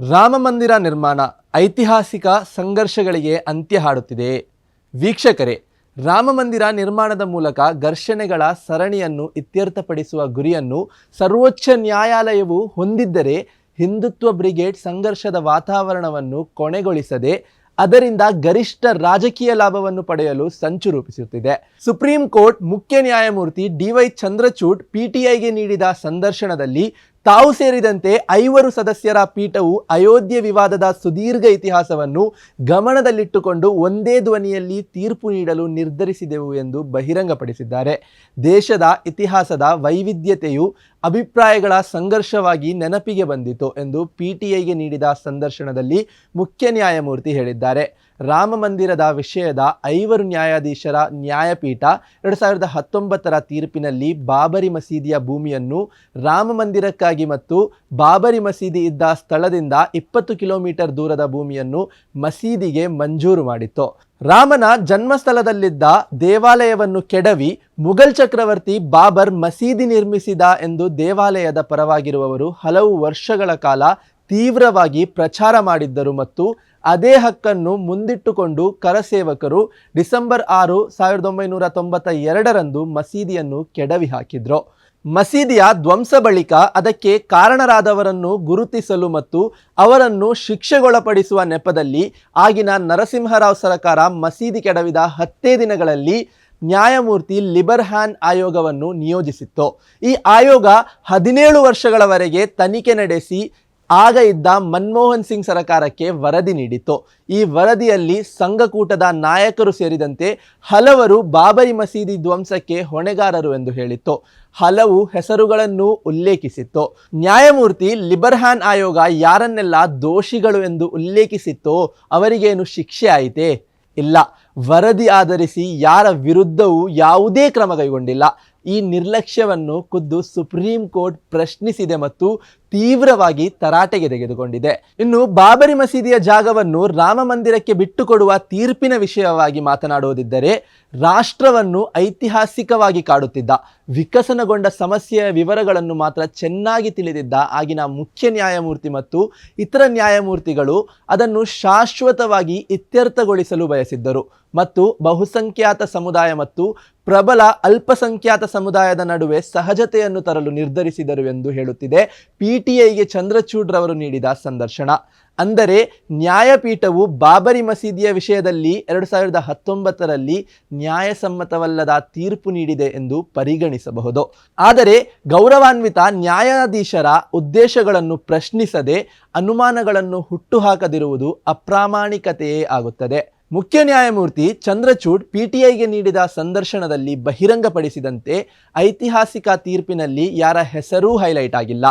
ರಾಮ ಮಂದಿರ ನಿರ್ಮಾಣ ಐತಿಹಾಸಿಕ ಸಂಘರ್ಷಗಳಿಗೆ ಅಂತ್ಯ ಹಾಡುತ್ತಿದೆ. ವೀಕ್ಷಕರೇ, ರಾಮ ಮಂದಿರ ನಿರ್ಮಾಣದ ಮೂಲಕ ಘರ್ಷಣೆಗಳ ಸರಣಿಯನ್ನು ಇತ್ಯರ್ಥಪಡಿಸುವ ಗುರಿಯನ್ನು ಸರ್ವೋಚ್ಚ ನ್ಯಾಯಾಲಯವು ಹೊಂದಿದ್ದರೆ ಹಿಂದುತ್ವ ಬ್ರಿಗೇಡ್ ಸಂಘರ್ಷದ ವಾತಾವರಣವನ್ನು ಕೊನೆಗೊಳಿಸದೆ ಅದರಿಂದ ಗರಿಷ್ಠ ರಾಜಕೀಯ ಲಾಭವನ್ನು ಪಡೆಯಲು ಸಂಚು ರೂಪಿಸುತ್ತಿದೆ. ಸುಪ್ರೀಂ ಕೋರ್ಟ್ ಮುಖ್ಯ ನ್ಯಾಯಮೂರ್ತಿ ಡಿವೈ ಚಂದ್ರಚೂಡ್ ಪಿಟಿಐಗೆ ನೀಡಿದ ಸಂದರ್ಶನದಲ್ಲಿ ತಾವು ಸೇರಿದಂತೆ ಐವರು ಸದಸ್ಯರ ಪೀಠವು ಅಯೋಧ್ಯೆ ವಿವಾದದ ಸುದೀರ್ಘ ಇತಿಹಾಸವನ್ನು ಗಮನದಲ್ಲಿಟ್ಟುಕೊಂಡು ಒಂದೇ ಧ್ವನಿಯಲ್ಲಿ ತೀರ್ಪು ನೀಡಲು ನಿರ್ಧರಿಸಿದೆವು ಎಂದು ಬಹಿರಂಗಪಡಿಸಿದ್ದಾರೆ. ದೇಶದ ಇತಿಹಾಸದ ವೈವಿಧ್ಯತೆಯು ಅಭಿಪ್ರಾಯಗಳ ಸಂಘರ್ಷವಾಗಿ ನೆನಪಿಗೆ ಬಂದಿತು ಎಂದು ಪಿಟಿಐಗೆ ನೀಡಿದ ಸಂದರ್ಶನದಲ್ಲಿ ಮುಖ್ಯ ನ್ಯಾಯಮೂರ್ತಿ ಹೇಳಿದ್ದಾರೆ. ರಾಮ ಮಂದಿರದ ವಿಷಯದ ಐವರು ನ್ಯಾಯಾಧೀಶರ ನ್ಯಾಯಪೀಠ ಎರಡು ಸಾವಿರದ ಹತ್ತೊಂಬತ್ತರ ತೀರ್ಪಿನಲ್ಲಿ ಬಾಬರಿ ಮಸೀದಿಯ ಭೂಮಿಯನ್ನು ರಾಮ ಮಂದಿರಕ್ಕಾಗಿ ಮತ್ತು ಬಾಬರಿ ಮಸೀದಿ ಇದ್ದ ಸ್ಥಳದಿಂದ ಇಪ್ಪತ್ತು ಕಿಲೋಮೀಟರ್ ದೂರದ ಭೂಮಿಯನ್ನು ಮಸೀದಿಗೆ ಮಂಜೂರು ಮಾಡಿತ್ತು. ರಾಮನ ಜನ್ಮಸ್ಥಳದಲ್ಲಿದ್ದ ದೇವಾಲಯವನ್ನು ಕೆಡವಿ ಮುಘಲ್ ಚಕ್ರವರ್ತಿ ಬಾಬರ್ ಮಸೀದಿ ನಿರ್ಮಿಸಿದ ಎಂದು ದೇವಾಲಯದ ಪರವಾಗಿರುವವರು ಹಲವು ವರ್ಷಗಳ ಕಾಲ ತೀವ್ರವಾಗಿ ಪ್ರಚಾರ ಮಾಡಿದ್ದರು ಮತ್ತು ಅದೇ ಹಕ್ಕನ್ನು ಮುಂದಿಟ್ಟುಕೊಂಡು ಕರಸೇವಕರು ಡಿಸೆಂಬರ್ ಆರು ಸಾವಿರದ ಒಂಬೈನೂರ ತೊಂಬತ್ತ ಎರಡರಂದು ಮಸೀದಿಯನ್ನು ಕೆಡವಿ ಹಾಕಿದ್ರು. ಮಸೀದಿಯ ಧ್ವಂಸ ಬಳಿಕ ಅದಕ್ಕೆ ಕಾರಣರಾದವರನ್ನು ಗುರುತಿಸಲು ಮತ್ತು ಅವರನ್ನು ಶಿಕ್ಷೆಗೊಳಪಡಿಸುವ ನೆಪದಲ್ಲಿ ಆಗಿನ ನರಸಿಂಹರಾವ್ ಸರಕಾರ ಮಸೀದಿ ಕೆಡವಿದ ಹತ್ತೇ ದಿನಗಳಲ್ಲಿ ನ್ಯಾಯಮೂರ್ತಿ ಲಿಬರ್ಹ್ಯಾನ್ ಆಯೋಗವನ್ನು ನಿಯೋಜಿಸಿತ್ತು. ಈ ಆಯೋಗ ಹದಿನೇಳು ವರ್ಷಗಳವರೆಗೆ ತನಿಖೆ ನಡೆಸಿ ಆಗ ಇದ್ದ ಮನಮೋಹನ್ ಸಿಂಗ್ ಸರಕಾರಕ್ಕೆ ವರದಿ ನೀಡಿತ್ತು. ಈ ವರದಿಯಲ್ಲಿ ಸಂಘಕೂಟದ ನಾಯಕರು ಸೇರಿದಂತೆ ಹಲವರು ಬಾಬರಿ ಮಸೀದಿ ಧ್ವಂಸಕ್ಕೆ ಹೊಣೆಗಾರರು ಎಂದು ಹೇಳಿತ್ತು. ಹಲವು ಹೆಸರುಗಳನ್ನು ಉಲ್ಲೇಖಿಸಿತ್ತು. ನ್ಯಾಯಮೂರ್ತಿ ಲಿಬರ್ಹಾನ್ ಆಯೋಗ ಯಾರನ್ನೆಲ್ಲ ದೋಷಿಗಳು ಎಂದು ಉಲ್ಲೇಖಿಸಿತ್ತೋ ಅವರಿಗೇನು ಶಿಕ್ಷೆ ಆಯಿತೇ? ಇಲ್ಲ. ವರದಿ ಆಧರಿಸಿ ಯಾರ ವಿರುದ್ಧವೂ ಯಾವುದೇ ಕ್ರಮ ಕೈಗೊಂಡಿಲ್ಲ. ಈ ನಿರ್ಲಕ್ಷ್ಯವನ್ನು ಖುದ್ದು ಸುಪ್ರೀಂ ಕೋರ್ಟ್ ಪ್ರಶ್ನಿಸಿದೆ ಮತ್ತು ತೀವ್ರವಾಗಿ ತರಾಟೆಗೆ ತೆಗೆದುಕೊಂಡಿದೆ. ಇನ್ನು ಬಾಬರಿ ಮಸೀದಿಯ ಜಾಗವನ್ನು ರಾಮ ಮಂದಿರಕ್ಕೆ ಬಿಟ್ಟುಕೊಡುವ ತೀರ್ಪಿನ ವಿಷಯವಾಗಿ ಮಾತನಾಡುವುದಿದ್ದರೆ ರಾಷ್ಟ್ರವನ್ನು ಐತಿಹಾಸಿಕವಾಗಿ ಕಾಡುತ್ತಿದ್ದ, ವಿಕಸನಗೊಂಡ ಸಮಸ್ಯೆಯ ವಿವರಗಳನ್ನು ಮಾತ್ರ ಚೆನ್ನಾಗಿ ತಿಳಿದಿದ್ದ ಆಗಿನ ಮುಖ್ಯ ನ್ಯಾಯಮೂರ್ತಿ ಮತ್ತು ಇತರ ನ್ಯಾಯಮೂರ್ತಿಗಳು ಅದನ್ನು ಶಾಶ್ವತವಾಗಿ ಇತ್ಯರ್ಥಗೊಳಿಸಲು ಬಯಸಿದ್ದರು. ಮತ್ತು ಬಹುಸಂಖ್ಯಾತ ಸಮುದಾಯ ಮತ್ತು ಪ್ರಬಲ ಅಲ್ಪಸಂಖ್ಯಾತ ಸಮುದಾಯದ ನಡುವೆ ಸಹಜತೆಯನ್ನು ತರಲು ನಿರ್ಧರಿಸಿದರು ಎಂದು ಹೇಳುತ್ತಿದೆ. ಪಿಟಿಐಗೆ ಚಂದ್ರಚೂಡ್ರವರು ನೀಡಿದ ಸಂದರ್ಶನ. ಅಂದರೆ ನ್ಯಾಯಪೀಠವು ಬಾಬರಿ ಮಸೀದಿಯ ವಿಷಯದಲ್ಲಿ ಎರಡು ಸಾವಿರದ ಹತ್ತೊಂಬತ್ತರಲ್ಲಿ ನ್ಯಾಯಸಮ್ಮತವಲ್ಲದ ತೀರ್ಪು ನೀಡಿದೆ ಎಂದು ಪರಿಗಣಿಸಬಹುದು. ಆದರೆ ಗೌರವಾನ್ವಿತ ನ್ಯಾಯಾಧೀಶರ ಉದ್ದೇಶಗಳನ್ನು ಪ್ರಶ್ನಿಸದೆ ಅನುಮಾನಗಳನ್ನು ಹುಟ್ಟುಹಾಕದಿರುವುದು ಅಪ್ರಾಮಾಣಿಕತೆಯೇ ಆಗುತ್ತದೆ. ಮುಖ್ಯ ನ್ಯಾಯಮೂರ್ತಿ ಚಂದ್ರಚೂಡ್ ಪಿಟಿಐಗೆ ನೀಡಿದ ಸಂದರ್ಶನದಲ್ಲಿ ಬಹಿರಂಗಪಡಿಸಿದಂತೆ ಐತಿಹಾಸಿಕ ತೀರ್ಪಿನಲ್ಲಿ ಯಾರ ಹೆಸರೂ ಹೈಲೈಟ್ ಆಗಿಲ್ಲ.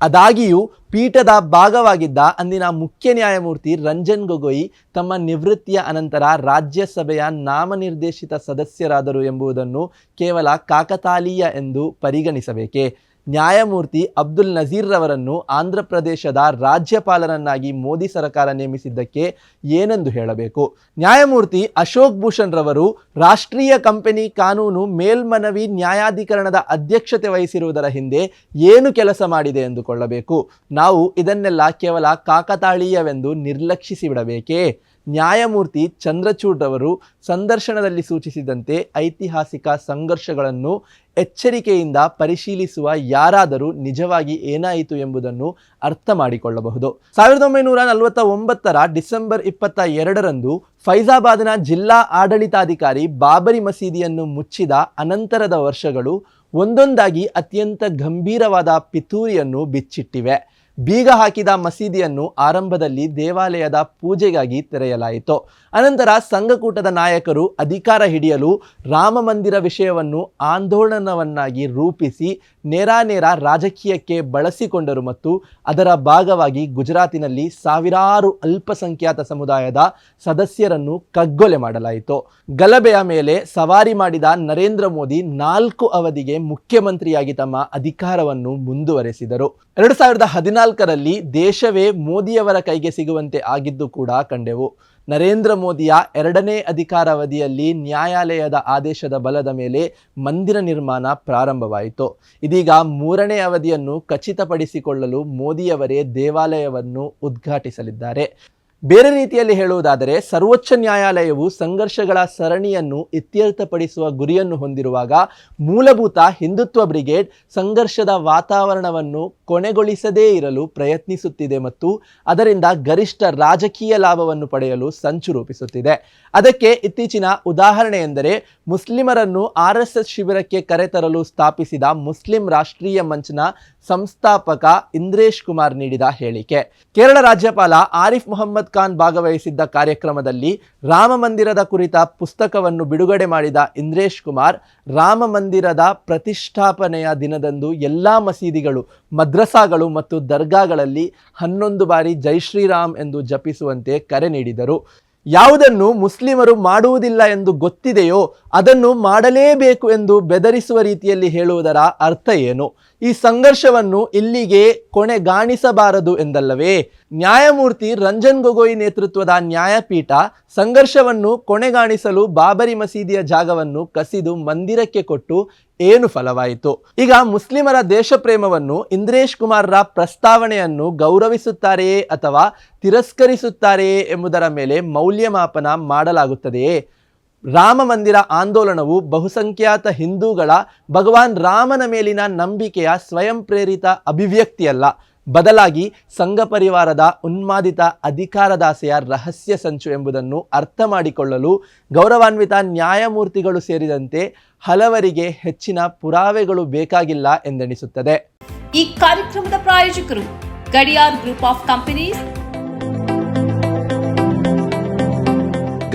ಆದಾಗಿಯೂ ಪೀಠದ ಭಾಗವಾಗಿದ್ದ ಅಂದಿನ ಮುಖ್ಯ ನ್ಯಾಯಮೂರ್ತಿ ರಂಜನ್ ಗೊಗೊಯ್ ತಮ್ಮ ನಿವೃತ್ತಿಯ ಅನಂತರ ರಾಜ್ಯಸಭೆಯ ನಾಮನಿರ್ದೇಶಿತ ಸದಸ್ಯರಾದರು ಎಂಬುದನ್ನು ಕೇವಲ ಕಾಕತಾಳೀಯ ಎಂದು ಪರಿಗಣಿಸಬೇಕೇ? ನ್ಯಾಯಮೂರ್ತಿ ಅಬ್ದುಲ್ ನಜೀರ್ ರವರನ್ನು ಆಂಧ್ರ ಪ್ರದೇಶದ ರಾಜ್ಯಪಾಲರನ್ನಾಗಿ ಮೋದಿ ಸರ್ಕಾರ ನೇಮಿಸಿದ್ದಕ್ಕೆ ಏನೆಂದು ಹೇಳಬೇಕು? ನ್ಯಾಯಮೂರ್ತಿ ಅಶೋಕ್ ಭೂಷಣ್ ರವರು ರಾಷ್ಟ್ರೀಯ ಕಂಪನಿ ಕಾನೂನು ಮೇಲ್ಮನವಿ ನ್ಯಾಯಾಧಿಕರಣದ ಅಧ್ಯಕ್ಷತೆ ವಹಿಸಿರುವುದರ ಹಿಂದೆ ಏನು ಕೆಲಸ ಮಾಡಿದೆ ಎಂದುಕೊಳ್ಳಬೇಕು? ನಾವು ಇದನ್ನೆಲ್ಲ ಕೇವಲ ಕಾಕತಾಳೀಯವೆಂದು ನಿರ್ಲಕ್ಷಿಸಿ ಬಿಡಬೇಕೇ ನ್ಯಾಯಮೂರ್ತಿ ಚಂದ್ರಚೂಡ್ ಅವರು ಸಂದರ್ಶನದಲ್ಲಿ ಸೂಚಿಸಿದಂತೆ ಐತಿಹಾಸಿಕ ಸಂಘರ್ಷಗಳನ್ನು ಎಚ್ಚರಿಕೆಯಿಂದ ಪರಿಶೀಲಿಸುವ ಯಾರಾದರೂ ನಿಜವಾಗಿ ಏನಾಯಿತು ಎಂಬುದನ್ನು ಅರ್ಥ ಮಾಡಿಕೊಳ್ಳಬಹುದು. ಸಾವಿರದ ಒಂಬೈನೂರ ನಲವತ್ತ ಒಂಬತ್ತರ ಡಿಸೆಂಬರ್ ಇಪ್ಪತ್ತ ಎರಡರಂದು ಫೈಜಾಬಾದ್ನ ಜಿಲ್ಲಾ ಆಡಳಿತಾಧಿಕಾರಿ ಬಾಬರಿ ಮಸೀದಿಯನ್ನು ಮುಚ್ಚಿದ ಅನಂತರದ ವರ್ಷಗಳು ಒಂದೊಂದಾಗಿ ಅತ್ಯಂತ ಗಂಭೀರವಾದ ಪಿತೂರಿಯನ್ನು ಬಿಚ್ಚಿಟ್ಟಿವೆ. ಬೀಗ ಹಾಕಿದ ಮಸೀದಿಯನ್ನು ಆರಂಭದಲ್ಲಿ ದೇವಾಲಯದ ಪೂಜೆಗಾಗಿ ತೆರೆಯಲಾಯಿತು. ಅನಂತರ ಸಂಘಕೂಟದ ನಾಯಕರು ಅಧಿಕಾರ ಹಿಡಿಯಲು ರಾಮ ಮಂದಿರ ವಿಷಯವನ್ನು ಆಂದೋಲನವನ್ನಾಗಿ ರೂಪಿಸಿ ನೇರಾನೇರ ರಾಜಕೀಯಕ್ಕೆ ಬಳಸಿಕೊಂಡರು ಮತ್ತು ಅದರ ಭಾಗವಾಗಿ ಗುಜರಾತಿನಲ್ಲಿ ಸಾವಿರಾರು ಅಲ್ಪಸಂಖ್ಯಾತ ಸಮುದಾಯದ ಸದಸ್ಯರನ್ನು ಕಗ್ಗೊಲೆ ಮಾಡಲಾಯಿತು. ಗಲಭೆಯ ಮೇಲೆ ಸವಾರಿ ಮಾಡಿದ ನರೇಂದ್ರ ಮೋದಿ ನಾಲ್ಕು ಅವಧಿಗೆ ಮುಖ್ಯಮಂತ್ರಿಯಾಗಿ ತಮ್ಮ ಅಧಿಕಾರವನ್ನು ಮುಂದುವರೆಸಿದರು. ಎರಡು ಸಾವಿರದ ಹದಿನಾಲ್ಕರಲ್ಲಿ ದೇಶವೇ ಮೋದಿಯವರ ಕೈಗೆ ಸಿಗುವಂತೆ ಆಗಿದ್ದು ಕೂಡ ಕಂಡೆವು. ನರೇಂದ್ರ ಮೋದಿಯ ಎರಡನೇ ಅಧಿಕಾರಾವಧಿಯಲ್ಲಿ ನ್ಯಾಯಾಲಯದ ಆದೇಶದ ಬಲದ ಮೇಲೆ ಮಂದಿರ ನಿರ್ಮಾಣ ಪ್ರಾರಂಭವಾಯಿತು. ಇದೀಗ ಮೂರನೇ ಅವಧಿಯನ್ನು ಖಚಿತಪಡಿಸಿಕೊಳ್ಳಲು ಮೋದಿಯವರೇ ದೇವಾಲಯವನ್ನು ಉದ್ಘಾಟಿಸಲಿದ್ದಾರೆ. ಬೇರೆ ರೀತಿಯಲ್ಲಿ ಹೇಳುವುದಾದರೆ ಸರ್ವೋಚ್ಚ ನ್ಯಾಯಾಲಯವು ಸಂಘರ್ಷಗಳ ಸರಣಿಯನ್ನು ಇತ್ಯರ್ಥಪಡಿಸುವ ಗುರಿಯನ್ನು ಹೊಂದಿರುವಾಗ ಮೂಲಭೂತ ಹಿಂದುತ್ವ ಬ್ರಿಗೇಡ್ ಸಂಘರ್ಷದ ವಾತಾವರಣವನ್ನು ಕೊನೆಗೊಳಿಸದೇ ಇರಲು ಪ್ರಯತ್ನಿಸುತ್ತಿದೆ ಮತ್ತು ಅದರಿಂದ ಗರಿಷ್ಠ ರಾಜಕೀಯ ಲಾಭವನ್ನು ಪಡೆಯಲು ಸಂಚು ರೂಪಿಸುತ್ತಿದೆ. ಅದಕ್ಕೆ ಇತ್ತೀಚಿನ ಉದಾಹರಣೆ ಎಂದರೆ ಮುಸ್ಲಿಮರನ್ನು ಆರ್ ಎಸ್ ಎಸ್ ಶಿಬಿರಕ್ಕೆ ಕರೆತರಲು ಸ್ಥಾಪಿಸಿದ ಮುಸ್ಲಿಂ ರಾಷ್ಟ್ರೀಯ ಮಂಚ್ನ ಸಂಸ್ಥಾಪಕ ಇಂದ್ರೇಶ್ ಕುಮಾರ್ ನೀಡಿದ ಹೇಳಿಕೆ. ಕೇರಳ ರಾಜ್ಯಪಾಲ ಆರಿಫ್ ಮೊಹಮ್ಮದ್ ಖಾನ್ ಭಾಗವಹಿಸಿದ್ದ ಕಾರ್ಯಕ್ರಮದಲ್ಲಿ ರಾಮ ಮಂದಿರದ ಕುರಿತ ಪುಸ್ತಕವನ್ನು ಬಿಡುಗಡೆ ಮಾಡಿದ ಇಂದ್ರೇಶ್ ಕುಮಾರ್, ರಾಮ ಮಂದಿರದ ಪ್ರತಿಷ್ಠಾಪನೆಯ ದಿನದಂದು ಎಲ್ಲಾ ಮಸೀದಿಗಳು, ಮದ್ರಸಾಗಳು ಮತ್ತು ದರ್ಗಾಗಳಲ್ಲಿ ಹನ್ನೊಂದು ಬಾರಿ ಜೈ ಶ್ರೀರಾಮ್ ಎಂದು ಜಪಿಸುವಂತೆ ಕರೆ ನೀಡಿದರು. ಯಾವುದನ್ನು ಮುಸ್ಲಿಮರು ಮಾಡುವುದಿಲ್ಲ ಎಂದು ಗೊತ್ತಿದೆಯೋ ಅದನ್ನು ಮಾಡಲೇಬೇಕು ಎಂದು ಬೆದರಿಸುವ ರೀತಿಯಲ್ಲಿ ಹೇಳುವುದರ ಅರ್ಥ ಏನು? ಈ ಸಂಘರ್ಷವನ್ನು ಇಲ್ಲಿಗೆ ಕೊನೆಗಾಣಿಸಬಾರದು ಎಂದಲ್ಲವೇ? ನ್ಯಾಯಮೂರ್ತಿ ರಂಜನ್ ಗೊಗೊಯ್ ನೇತೃತ್ವದ ನ್ಯಾಯಪೀಠ ಸಂಘರ್ಷವನ್ನು ಕೊನೆಗಾಣಿಸಲು ಬಾಬರಿ ಮಸೀದಿಯ ಜಾಗವನ್ನು ಕಸಿದು ಮಂದಿರಕ್ಕೆ ಕೊಟ್ಟು ಏನು ಫಲವಾಯಿತು? ಈಗ ಮುಸ್ಲಿಮರ ದೇಶಪ್ರೇಮವನ್ನು ಇಂದ್ರೇಶ್ ಕುಮಾರ್ರ ಪ್ರಸ್ತಾವನೆಯನ್ನು ಗೌರವಿಸುತ್ತಾರೆಯೇ ಅಥವಾ ತಿರಸ್ಕರಿಸುತ್ತಾರೆಯೇ ಎಂಬುದರ ಮೇಲೆ ಮೌಲ್ಯಮಾಪನ ಮಾಡಲಾಗುತ್ತದೆಯೇ? ರಾಮ ಮಂದಿರ ಆಂದೋಲನವು ಬಹುಸಂಖ್ಯಾತ ಹಿಂದೂಗಳ ಭಗವಾನ್ ರಾಮನ ಮೇಲಿನ ನಂಬಿಕೆಯ ಸ್ವಯಂ ಪ್ರೇರಿತ ಅಭಿವ್ಯಕ್ತಿಯಲ್ಲ. ಬದಲಾಗಿ ಸಂಘ ಪರಿವಾರದ ಉನ್ಮಾದಿತ ಅಧಿಕಾರದಾಸೆಯ ರಹಸ್ಯ ಸಂಚು ಎಂಬುದನ್ನು ಅರ್ಥ ಮಾಡಿಕೊಳ್ಳಲು ಗೌರವಾನ್ವಿತ ನ್ಯಾಯಮೂರ್ತಿಗಳು ಸೇರಿದಂತೆ ಹಲವರಿಗೆ ಹೆಚ್ಚಿನ ಪುರಾವೆಗಳು ಬೇಕಾಗಿಲ್ಲ ಎಂದೆನಿಸುತ್ತದೆ. ಈ ಕಾರ್ಯಕ್ರಮದ ಪ್ರಾಯೋಜಕರು Gadiar group of companies